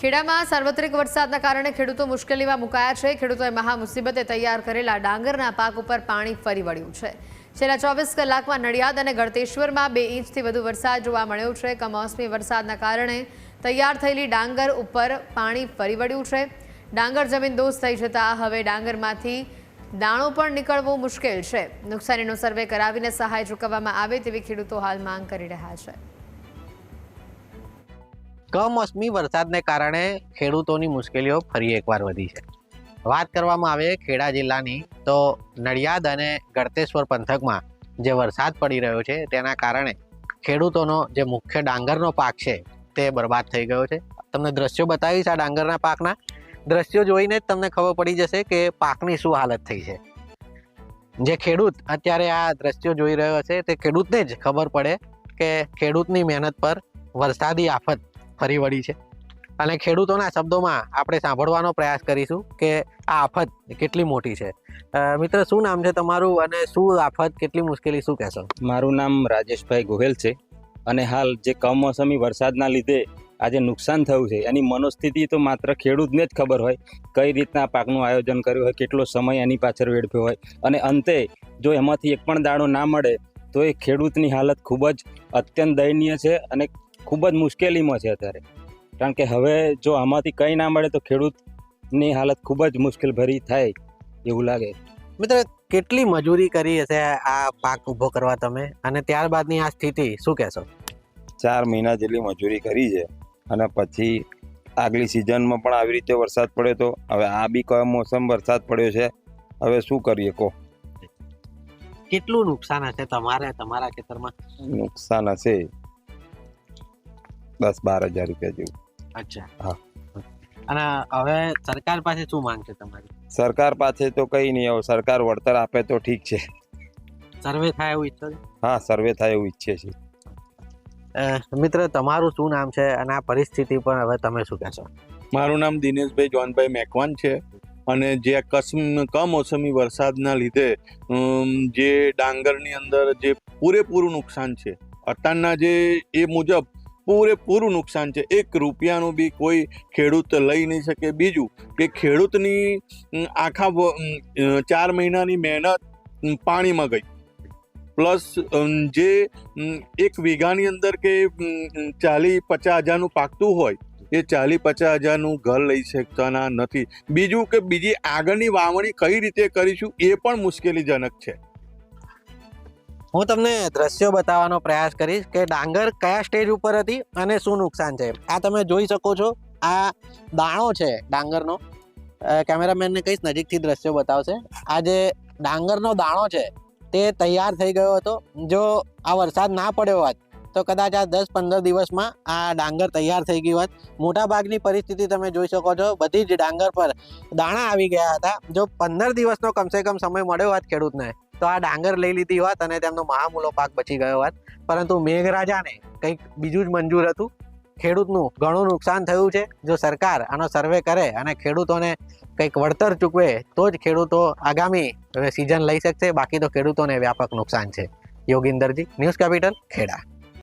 ખેડામાં સાર્વત્રિક વરસાદના કારણે ખેડૂતો મુશ્કેલીમાં મુકાયા છે. ખેડૂતોએ મહા મુસીબતે તૈયાર કરેલા ડાંગરના પાક ઉપર પાણી ફરી વળ્યું છે. છેલ્લા ચોવીસ કલાકમાં નડિયાદ અને ગળતેશ્વરમાં બે ઇંચથી વધુ વરસાદ જોવા મળ્યો છે. કમોસમી વરસાદના કારણે તૈયાર થયેલી ડાંગર ઉપર પાણી ફરી વળ્યું છે. ડાંગર જમીન દોસ્ત થઈ જતાં હવે ડાંગરમાંથી દાણો પણ નીકળવો મુશ્કેલ છે. નુકસાનીનો સર્વે કરાવીને સહાય ચૂકવવામાં આવે તેવી ખેડૂતો હાલ માંગ કરી રહ્યા છે. કમોસમી વરસાદને કારણે ખેડૂતોની મુશ્કેલીઓ ફરી એકવાર વધી છે. વાત કરવામાં આવે ખેડા જિલ્લાની, તો નડિયાદ અને ગળતેશ્વર પંથકમાં જે વરસાદ પડી રહ્યો છે, તેના કારણે ખેડૂતોનો જે મુખ્ય ડાંગરનો પાક છે, તે બરબાદ થઈ ગયો છે. તમને દ્રશ્યો બતાવીશ આ ડાંગરના પાકના? દ્રશ્યો જોઈને જ તમને ખબર પડી જશે કે પાકની શું હાલત થઈ છે. જે ખેડૂત અત્યારે આ દ્રશ્યો જોઈ રહ્યો છે તે ખેડૂતને જ ખબર પડે કે ખેડૂતની મહેનત પર વરસાદી આફત ફરી વળી છે. અને ખેડૂતોના શબ્દોમાં આપણે સાંભળવાનો પ્રયાસ કરીશું કે આ આફત કેટલી મોટી છે. મિત્ર, શું નામ છે તમારું અને શું આફત કેટલી મુશ્કેલી શું કહેશો? મારું નામ રાજેશભાઈ ગોહેલ છે અને હાલ જે કમોસમી વરસાદના લીધે આજે નુકસાન થયું છે, એની મનોસ્થિતિ તો માત્ર ખેડૂતને જ ખબર હોય કઈ રીતના પાકનું આયોજન કર્યું હોય, કેટલો સમય એની પાછળ વેડફ્યો હોય. અને અંતે જો એમાંથી એક પણ દાણો ના મળે તો એ ખેડૂતની હાલત ખૂબ જ અત્યંત દયનીય છે અને ખૂબ જ મુશ્કેલીમાં છે અત્યારે. કારણ કે હવે જો આમાંથી કંઈ ના મળે તો ખેડૂતની હાલત ખૂબ જ મુશ્કેલ ભરી થાય એવું લાગે. મિત્ર કેટલી મજૂરી કરી હશે આ પાક ઊભો કરવા તમે? અને ત્યારબાદની આ સ્થિતિ શું કહેશો? ચાર મહિના જેટલી મજૂરી કરી છે. અને પછી આગલી સિઝનમાં પણ આવી રીતે વરસાદ પડ્યો તો હવે આ બી કયો મોસમ વરસાદ પડ્યો છે? હવે શું કરીએ કહો? કેટલું નુકસાન હશે તમારે તમારા ખેતરમાં? નુકસાન હશે દસ બાર હજાર રૂપિયા જેવું. અચ્છા. હા. અને હવે સરકાર પાસે શું માંગ છે તમારી? સરકાર પાસે તો કંઈ નહીં. હવે સરકાર વળતર આપે તો ઠીક છે. સર્વે થાય એવું ઈચ્છો છો? હા સર્વે થાય એવું ઈચ્છે છે. મિત્ર તમારું શું નામ છે અને આ પરિસ્થિતિ પર હવે તમે શું કહેશો? મારું નામ દિનેશભાઈ જોનભાઈ મેકવાન છે અને જે કસમ કમોસમી વરસાદના લીધે જે ડાંગરની અંદર જે પૂરેપૂરું નુકસાન છે અત્યારના જે એ મુજબ પૂરેપૂરું નુકસાન છે. એક રૂપિયાનું બી કોઈ ખેડૂત લઈ નહીં શકે. બીજું કે ખેડૂતની આખા ચાર મહિનાની મહેનત પાણીમાં ગઈ. પ્લસ જે એક વીઘાની અંદર કે ચાલી પચાસ હજારનું પાકતું હોય, એ ચાલી પચાસ હજારનું ઘર લઈ શકતાના નથી. બીજું કે બીજી આગળની વાવણી કઈ રીતે કરીશું, એ પણ મુશ્કેલીજનક છે. હું તમને દ્રશ્યો બતાવવાનો પ્રયાસ કરીશ કે ડાંગર કયા સ્ટેજ ઉપર હતી અને શું નુકસાન છે. આ તમે જોઈ શકો છો. આ દાણો છે ડાંગરનો. કેમેરામેનને કહીશ નજીકથી દ્રશ્યો બતાવશે. આ જે ડાંગરનો દાણો છે તે તૈયાર થઈ ગયો હતો. જો આ વરસાદ ના પડ્યો હોત, તો કદાચ આ દસ પંદર દિવસમાં આ ડાંગર તૈયાર થઈ ગઈ હોત. મોટાભાગની પરિસ્થિતિ તમે જોઈ શકો છો. બધી જ ડાંગર પર દાણા આવી ગયા હતા. જો પંદર દિવસનો કમસે કમ સમય મળ્યો હોત ખેડૂતને તો આ ડાંગર લઈ લીધી હોત અને તેમનો મહામૂલો પાક બચી ગયો હોત પરંતુ મેઘરાજાને કંઈક બીજું જ મંજૂર હતું. ખેડૂતનું ઘણું નુકસાન થયું છે. જો સરકાર આનો સર્વે કરે અને ખેડૂતોને કંઈક વળતર ચૂકવે, તો જ ખેડૂતો આગામી સિઝન લઈ શકશે. બાકી તો ખેડૂતોને વ્યાપક નુકસાન છે. યોગિન્દરજી ન્યૂઝ કેપિટલ ખેડા.